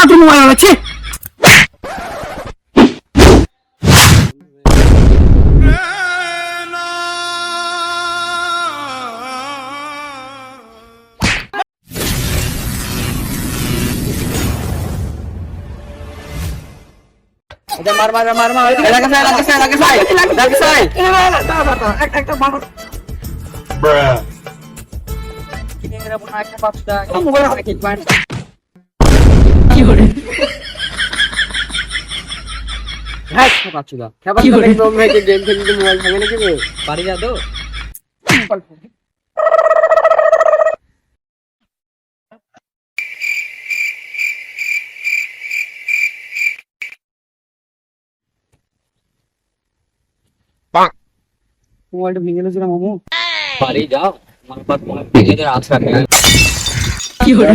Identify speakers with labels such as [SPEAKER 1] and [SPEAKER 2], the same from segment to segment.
[SPEAKER 1] তোর মোবাইল আছে
[SPEAKER 2] মার মার মার মার এলাকা সাই এলাকা সাই এলাকা সাই এলাকা সাই
[SPEAKER 1] একটা বার কর। মোবাইল আছে। কি করে
[SPEAKER 2] হ্যাঁ পাচ্ছুদা খেপার
[SPEAKER 1] কি
[SPEAKER 2] তো
[SPEAKER 1] করে?
[SPEAKER 2] দেখলাম ভাই যে গেম খেলতে মোবাইল ভাঙে নাকি বে বাড়ি তো।
[SPEAKER 1] মোবাইলটা ভেঙে গেছিল মামু।
[SPEAKER 2] বাড়ি যাও। আমার পাত মনে নিজেদের আশা নেই
[SPEAKER 1] কি
[SPEAKER 2] বাড়ি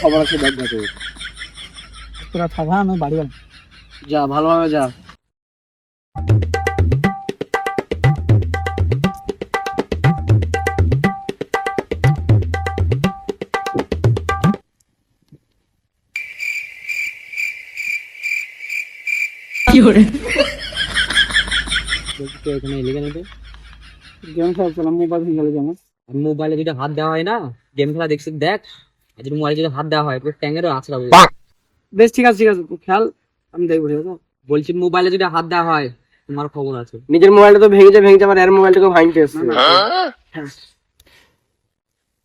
[SPEAKER 2] খবর আছে দেখো
[SPEAKER 1] তোরা থাকা আমি বাড়ি গেলাম
[SPEAKER 2] যা ভালোভাবে যা।
[SPEAKER 1] কি করে
[SPEAKER 2] তো এখানে এলিগে নেবে
[SPEAKER 1] গেম খেলছিলাম মোবাইল যেমন
[SPEAKER 2] মোবাইলে যদি হাত দেওয়া হয় না গেম খেলা দেখছিস দেখ। যদি মোবাইলে যদি হাত দেওয়া হয় পুরো ট্যাঙ্গেরও আছড়া
[SPEAKER 1] বেশ ঠিক আছে ঠিক আছে তুই খেয়াল আমি দেখব ঠিক আছে।
[SPEAKER 2] বলছি মোবাইলে যদি হাত দেওয়া হয় তোমার খবর আছে।
[SPEAKER 3] নিজের মোবাইলটা তো ভেঙেছে ভেঙেছে আবার এর মোবাইলটাকে ভাঙতে এসছে।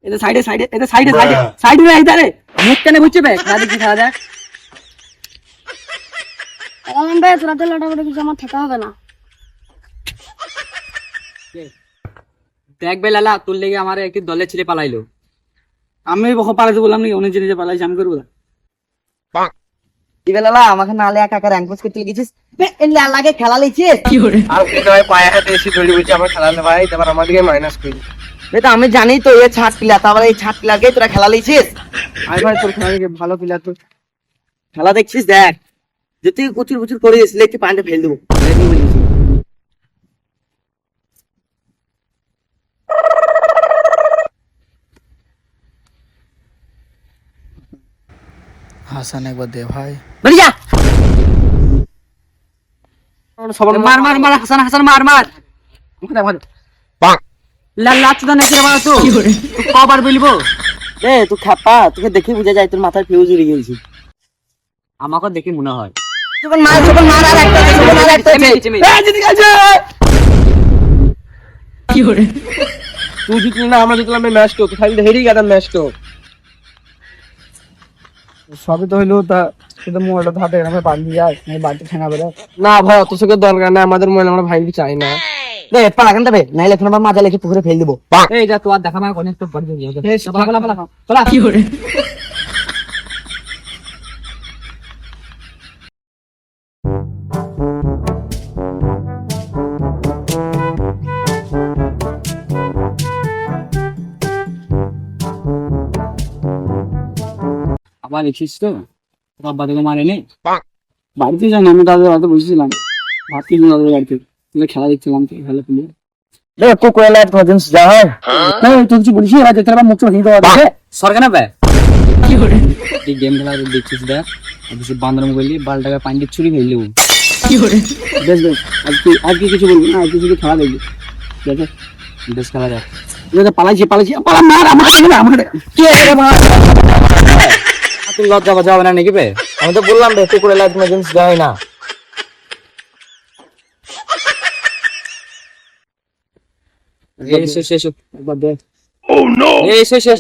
[SPEAKER 1] এটা সাইডে সাইডে এটা সাইডে সাইডে সাইডে রে ইধারে মুখ কেন বুঝছে বে খেলা দেখি খেলা দেখ।
[SPEAKER 4] এমন ভাই তোরা তো লটাপটা কিছু আমার থাকা হবে না।
[SPEAKER 2] দেখ লালা তোর লেগে আমার একটি দলের ছেলে পালাইলো।
[SPEAKER 1] আমি বকো পালাতে বললাম নাকি অনেক জিনিসে পালাইছি আমি করব না।
[SPEAKER 5] দিবেলালা আমাকে নালে একা একা র্যাঙ্ক করতে গেছিস বে, খেলা লিছিস
[SPEAKER 3] আর ওকে পায়ে হাতে এসে ধরে বলছে আমার খেলালে ভাই তারপর আমাদেরকে মাইনাস করি।
[SPEAKER 5] বেটা আমি জানি তো এ ছাট পিলা তারপরে এই ছাট পিলাকে তোরা খেলা লিছিস
[SPEAKER 1] আই ভাই তোর খেলা ভালো পিলা তো।
[SPEAKER 5] খেলা দেখছিস দেখ। যদি তুই প্রচুর কুচুর করে দিয়েছিলে একটু পানিটা ফেল দেবো।
[SPEAKER 1] হাসান একবার দে ভাই।
[SPEAKER 5] বেরিয়ে
[SPEAKER 2] মার মার মার হাসান হাসান মার মার। লাল্লা চুদা নাকি রে তো কবার বলব?
[SPEAKER 5] এ তুই খাপা তোকে দেখে বুঝা যায় তোর মাথার ফিউজ উড়ে গেছে
[SPEAKER 2] আমাকে দেখে মনে হয়।
[SPEAKER 5] তখন মার তখন মার আর একটা তখন আর একটা আছে।
[SPEAKER 1] কি করে?
[SPEAKER 3] তুই জিতলি না আমরা জিতলাম এই ম্যাচটা তো খালি হেরেই গেলাম ম্যাচটা
[SPEAKER 1] সবই তো হইল তা শুধু মোবাইলটা হাতে এরকম বান্ধি যায় আমি বাড়িতে ঠেঙা বেরো
[SPEAKER 3] না ভাই অত সঙ্গে দরকার না আমাদের মোবাইল আমরা ভাঙতে চাই না।
[SPEAKER 5] দে পালা কেন দেবে নাইলে এখন আবার মাজা লেখে পুকুরে ফেল দেবো।
[SPEAKER 2] এই যা তোর দেখা না অনেক তো বাড়ি যাবে পালা পালা
[SPEAKER 1] পালা কি করে চোখ হিন্দু দেখে
[SPEAKER 2] সরকার না বে
[SPEAKER 1] কি করে?
[SPEAKER 2] এই গেম খেলা দেখছিস দেখ আর কিছু বান্দর করলি বাল টাকা পানি দিয়ে চুরি হয়ে
[SPEAKER 1] কি করে? বেশ বেশ আজকে কিছু বলবি না আজকে শুধু খেলা দেখবি। ঠিক
[SPEAKER 2] বেশ খেলা দেখ
[SPEAKER 1] পালাইছি পালাইছি। পালা মার আমাকে না আমাকে। কে?
[SPEAKER 2] তুই লজ্জা বাজা হবে না নাকি বে?
[SPEAKER 5] আমি তো বললাম রে কুকুরে লাইট কোনো জিনিস যা হয় না
[SPEAKER 2] এই শেষ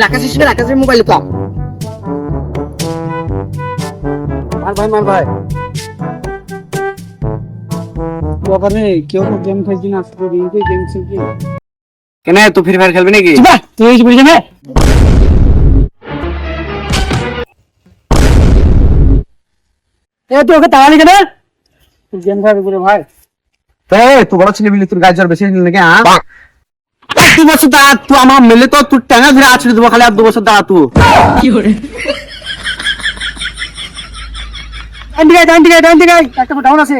[SPEAKER 5] রাখাস হিসেবে রাখাসের মোবাইল তো
[SPEAKER 1] মার ভাই মার ভাই। ওখানে কেউ তো গেম খেলছি না আজকে দিনকে গেম খেলছি।
[SPEAKER 3] কেন তুই ফ্রি ফায়ার খেলবি নাকি?
[SPEAKER 1] তুই কিছু বলিস না। এ তুই ওকে তাড়ালি কেন? গেম খেলা করে ভাই।
[SPEAKER 3] এই তুই বড় ছেলে বিলি তোর গায়ে জ্বর বেশি নিল নাকি হ্যাঁ?
[SPEAKER 5] দু বছর দাঁড়া তুই আমার মেলে তো তুই ট্যাঙ্গা ধরে আছড়ে দেবো খালি আর দু বছর দাঁড়া তুই
[SPEAKER 1] আছে।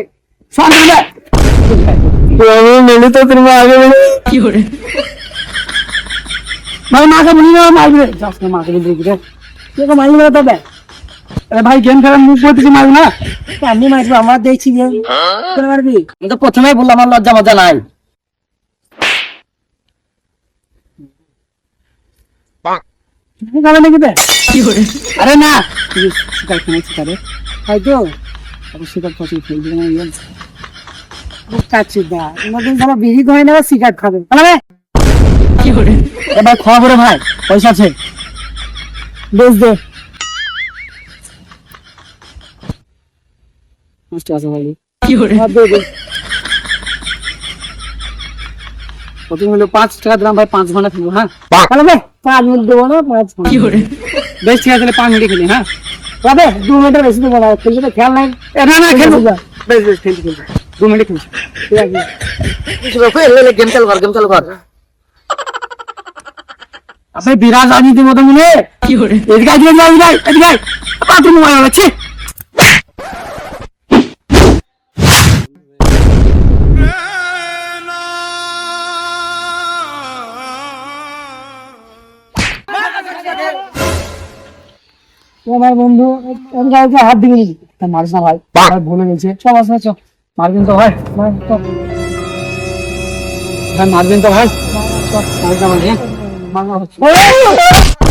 [SPEAKER 1] ভাই মাকে বলি না মারবে যাস না মাকে বলি রে। তোকে মারলি না তবে? আরে ভাই গেম খেলার মুখ বলতেছি মারবি না? আমি মারবো আমার দেখছি গেম মারবি?
[SPEAKER 5] আমি তো প্রথমেই বললাম আমার লজ্জা মজা নাই।
[SPEAKER 1] খাবে নাকি বে আরে না। শিকার খানে শিকারে তাই আবার শিকার ফসল খেয়ে দিলে না ইয়ে। কাচ্ছি দা তোমাদের যারা বিড়ি ধরে নেবে সিগারেট খাবে। খাবে এবার খাওয়া করে ভাই পয়সা আছে। বেশ দে। নষ্ট আছে ভাই। কি করে? দে দে কত হলো পাঁচ টাকা দিলাম ভাই পাঁচ ঘণ্টা খেলব হ্যাঁ? তাহলে ভাই পাঁচ মিনিট দেবো না পাঁচ কি করে বেশ ঠিক আছে তাহলে পাঁচ মিনিট খেলি হ্যাঁ? তবে দু মিনিটের বেশি দেবো না খেলতে তো খেয়াল নাই? এ, না না খেলব। বেশ বেশ খেলছি খেলছি। দু মিনিট খেলছি। ঠিক আছে।
[SPEAKER 5] গেম চালু কর গেম চালু কর
[SPEAKER 1] আপনি বিরাট রাজনীতির মতো মনে কি করে এদিকে আয়, এদিকে আয়, এদিকে আয়, এদিকে আমার বন্ধু কাউকে হাত দিবি মারিস না ভাই। ভুলে গেছে। চল না চল মারবেন তো ভাই। ভাই তো। ভাই মারবেন তো ভাই। মারবেন না ভাই? মার না, চল।